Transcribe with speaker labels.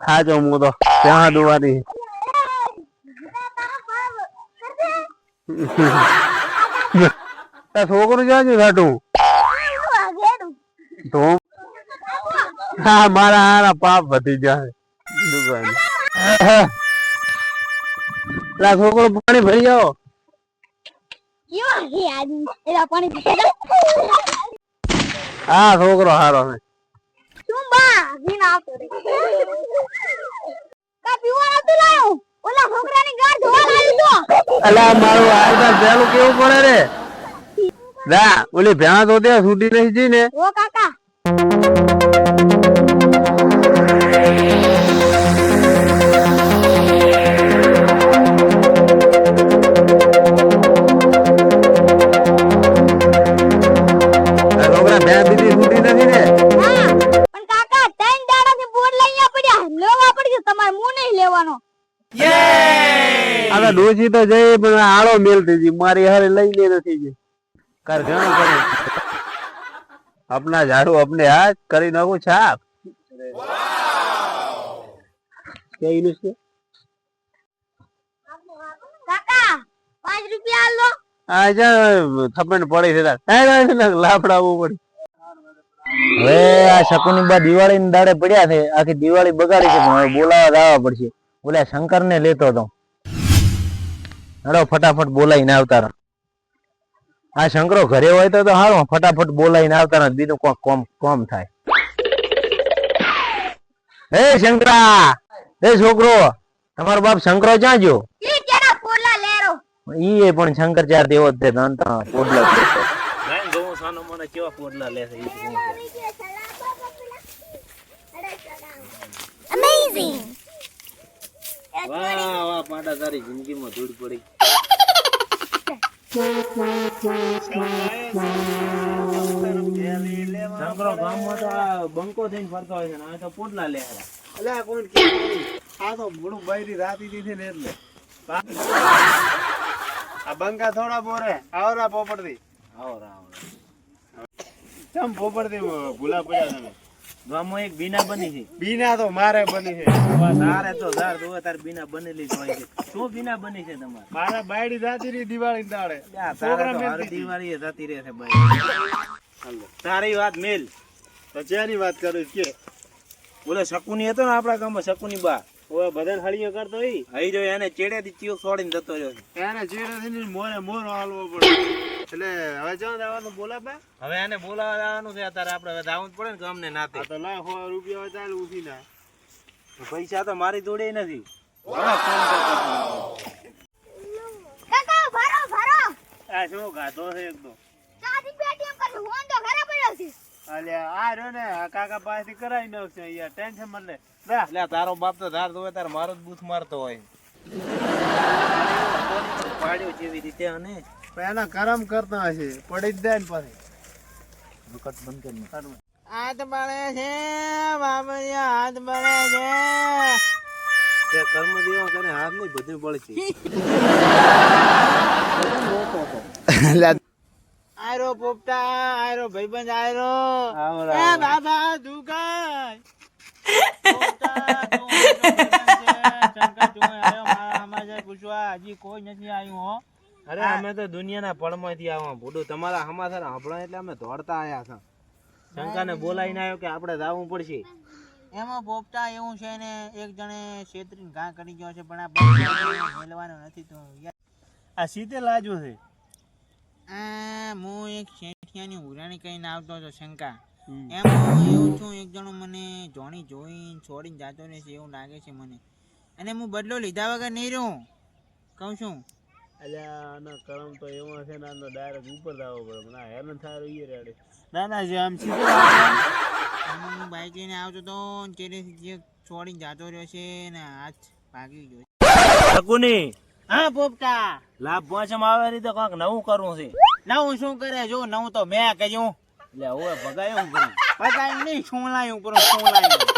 Speaker 1: ખાજો હું તો ત્યાં દુવાની છોકરું જાજુ છે તો હા, મારા હારા પાપ વધી જાય દુકાન લા, છોકરો, પાણી ભરી જાઓ હા છોકરો હારો છે. અલા મારું આયતા પેલું કેવું પડે રે? ના ઓલી ભેણા તો ત્યાં સુધી નહીં જી ને.
Speaker 2: ઓ કાકા. લેવાનો.
Speaker 1: હવે ડોસી તો જઈ પણ આળો મેલ થઈ ગઈ મારી હારે લઈને નથી ગઈ. કર ઘણું કરે. આપના ઝાડુ આપને આ કરી નાખું છાપ. કે ઇનુસ કે
Speaker 2: કાકા 5 રૂપિયા લો
Speaker 1: આ થપ્પડ પડી છે લાફડાવું પડી.
Speaker 3: હવે આ શકુની બા દિવાળી ની દાડે પડ્યા છે. આખી દિવાળી બગાડી છે પણ હવે બોલાવા આવવા પડશે. ઓલા શંકર ને લેતો હતો. હડો ફટાફટ બોલાવીને આવતા રહો. આ શંકરો ઘરે હોય તો તો ફટાફટ બોલાવીને આવતા રહો બીજું કોમ કોમ કોમ થાય. હે શંકરા! હે છોકરો તમારો બાપ શંકરો ક્યાં ગયો?
Speaker 2: ઈ
Speaker 3: પણ શંકર ચાર દેવો જ છે પોડલા
Speaker 4: સાનો મને કેવા પોડલા લે છે
Speaker 2: અમેઝિંગ
Speaker 4: વાહ વાહ પાટા તારી જિંદગીમાં ધૂળ પડી. શંકરો ગામમાં તો આ બંકો થઈને ફરતો હોય છે ને આ તો પોડલા લે
Speaker 1: અલ્યા કોણ કે આ તો બડું બૈરી રાતી છે ને એટલે. આ બંકા થોડા બોરે આવરા પોપડથી
Speaker 4: આવો રાવ
Speaker 1: ચમ પોપડથી ભૂલા પડ્યા તમે?
Speaker 4: ગામમાં એક બીના બની છે.
Speaker 1: બીના તો મારે બની છે.
Speaker 4: તારે તો ધાર દુવા તાર બીના બનેલી જ હોય છે. શું બીના બની છે તમારે?
Speaker 1: મારા બાયડી જાતી રહી દિવાળી દાડે. છોકરા હતી.
Speaker 4: દિવાળીએ જતી રહે છે ભાઈ તારી વાત મેલ.
Speaker 1: તો ચેની વાત કરું કે
Speaker 4: બોલે શકુની હતો ને આપણા ગામમાં શકુની બા?
Speaker 1: ઓય બદલ હળીઓ કરતો હોય
Speaker 4: હઈ જો એને ચેડેથી ચિયો છોડીને જતો રહ્યો
Speaker 1: એને ચીડે થી મોરે મોર હાલવો પડે. એટલે હવે ચાલ દાવાનું બોલાવા
Speaker 4: હવે એને બોલાવા દાવાનું છે અત્યારે આપણે હવે જવું જ પડે ને ગામને નાતે.
Speaker 1: આ તો લાખ હો રૂપિયા ચાલ ઉઠી ના
Speaker 4: પૈસા તો મારી જોડે નથી.
Speaker 2: કાકા ભરો ભરો.
Speaker 1: આ શું ગાધો છે એક તો?
Speaker 2: ચાથી પેટીએમ કરી ફોન તો ઘરે પડ્યો છે.
Speaker 1: અલ્યા આ રહ્યો ને કાકા પાસેથી કરાવી નાખશે અહીંયા ટેન્શન લે. જા
Speaker 4: એટલે તારો બાપ તો ધાર ધોવે તાર મારો જ બૂથ મારતો હોય. પાડ્યો જેવી રીતે અને
Speaker 1: એના કરમ કરતા હશે. પડી જ જાય ને પાછી.
Speaker 4: કટ બંધ કરી
Speaker 1: હાથ બળે છે બાબરિયા હાથ બળે છે.
Speaker 4: તે કર્મ દેવા કરે હાથ નહીં બધું પડશે
Speaker 1: આયરો પોપટા આયરો ભાઈબંધ આયરો. એ બાબા દુકાન પોપટા, તું આયરો ભાઈબંધ છે. શંકર, તું આયરો મારા સમાચાર પૂછવા. હજી કોઈ નથી આવ્યું હો.
Speaker 4: અરે અમે તો દુનિયાના પળમાંથી આવો ભૂડું. તમારા હમાસર સાંભળવા એટલે અમે દોડતા આવ્યા છે. શંકાને બોલાવીને આવ્યો કે આપણે જવું પડશે.
Speaker 5: એમાં પોપટા એવું છે ને એક જણે છેતરીને ઘા કરી ગયો છે પણ આ બંને મેલવાનો નથી તો
Speaker 1: આ સીતે લાજો છે.
Speaker 5: આ હું એક શેઠિયાની ઉરાણી કહીને આવતો હતો શંકા. એમાં એવું છું એક જણો મને જોણી જોઈને છોડીને જાતો રહેશે એવું લાગે છે મને. અને હું બદલો લીધા વગર નહીં રહ્યો કહું છું.
Speaker 1: અલ્યા આના કરમ તો એવો છે ને આનો ડાયરેક્ટ ઉપર જવો પડે. આ હેરાન થાય ઈ રેડે. ના ના જે આમ
Speaker 5: હું બાઈક લઈને આવતો ને ચેડેથી જે છોડીને જાતો રહ્યો છે ને હાથ ભાગી ગયો
Speaker 4: શકુની?
Speaker 5: હા પોપટા.
Speaker 4: લાભ પાંચમ આવે રીતે કાંક નવું કરવું છે.
Speaker 5: નવું શું કરે? જો નવું તો મેં કહ્યું
Speaker 4: એટલે હવે ભગાય હું
Speaker 5: ભગાય નહીં શું લાયું પર શું લાયું